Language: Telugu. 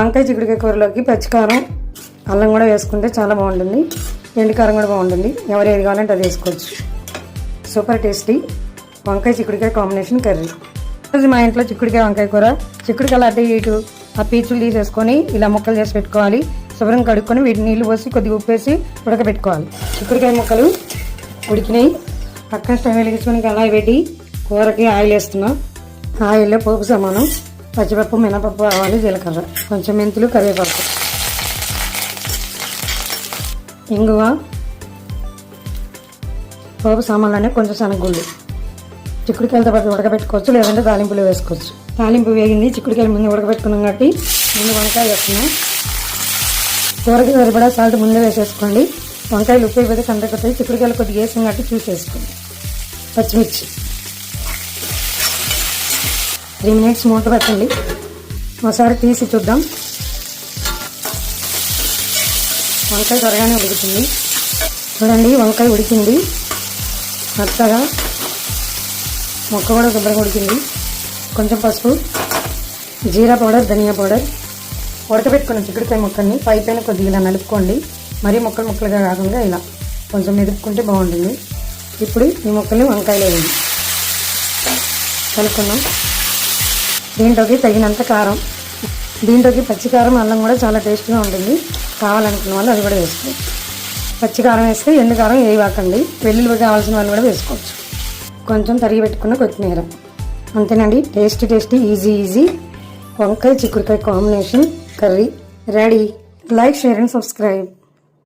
వంకాయ చిక్కుడుకాయ కూరలోకి పచ్చికారం అల్లం కూడా వేసుకుంటే చాలా బాగుంటుంది. ఎండుకారం కూడా బాగుంటుంది. ఎవరు ఏది కావాలంటే అది వేసుకోవచ్చు. సూపర్ టేస్టీ వంకాయ చిక్కుడుకాయ కాంబినేషన్ కర్రీ. ఈరోజు మా ఇంట్లో చిక్కుడుకాయ వంకాయ కూర. చిక్కుడుకాయలు అటు ఇటు ఆ పీచులు తీసేసుకొని ఇలా ముక్కలు చేసి పెట్టుకోవాలి. శుభ్రం కడుక్కొని వీటిని నీళ్ళు పోసి కొద్దిగా ఉప్పేసి ఉడకబెట్టుకోవాలి. చిక్కుడుకాయ ముక్కలు ఉడికినాయి. పక్కన స్టవ్ వెలిగించుకొని కళాయి పెట్టి కూరకి ఆయిల్ వేస్తున్నాం. ఆయిల్లో పోపు సమానం. పచ్చిపప్పు మినపప్పు ఆవాలు జీలకర్ర. కొంచెం మెంతులు కరివేపాకు. ఇంగువ పోపు సామాన్లనే కొంచెం శనగగుళ్ళు. చిక్కుడుకాయలతో పాటు ఉడకబెట్టుకోవచ్చు లేదంటే తాలింపులు వేసుకోవచ్చు. తాలింపు వేగింది చిక్కుడుకాయలు ముందు ఉడకబెట్టుకున్నాం కాబట్టి ముందు వంకాయ వేస్తున్నాం. కూరకి సరిపడా సాల్ట్ ముందే వేసేసుకోండి. వంకాయలు ఉప్పు అయిపోతే కంట చిక్కుడుకాయలు కొద్దిగా వేసాం కాబట్టి చూసేసుకోండి. పచ్చిమిర్చి. త్రీ మినిట్స్ మూత పెట్టండి. ఒకసారి తీసి చూద్దాం. వంకాయ త్వరగానే ఉడుకుతుంది. చూడండి వంకాయ ఉడికింది. మెత్తగా. మొక్క కూడా శుభ్రంగా ఉడికింది. కొంచెం పసుపు జీరా పౌడర్ ధనియా పౌడర్. ఉడకబెట్టుకున్న చిక్కుడుకాయ ముక్కల్ని పై పైన కొద్దిగా ఇలా నలుపుకోండి. మరీ ముక్కలు ముక్కలుగా కాకుండా ఇలా కొంచెం మెదుపుకుంటే బాగుంటుంది. ఇప్పుడు ఈ ముక్కల్ని వంకాయలు వేయండి. కలుపుకుందాం. దీంట్లోకి తగినంత కారం. దీంట్లోకి పచ్చికారం అల్లం కూడా చాలా టేస్ట్గా ఉంటుంది. కావాలనుకున్న వాళ్ళు అది కూడా వేసుకోవచ్చు పచ్చి కారం వేస్తే ఎండు కారం ఏ వెల్లుల్లి కావాల్సిన వాళ్ళు కూడా వేసుకోవచ్చు. కొంచెం తరిగి పెట్టుకున్న కొత్తిమీర. అంతేనండి. Tasty tasty easy easy. వంకాయ చిక్కుడుకాయ combination curry. Ready. Like share and subscribe.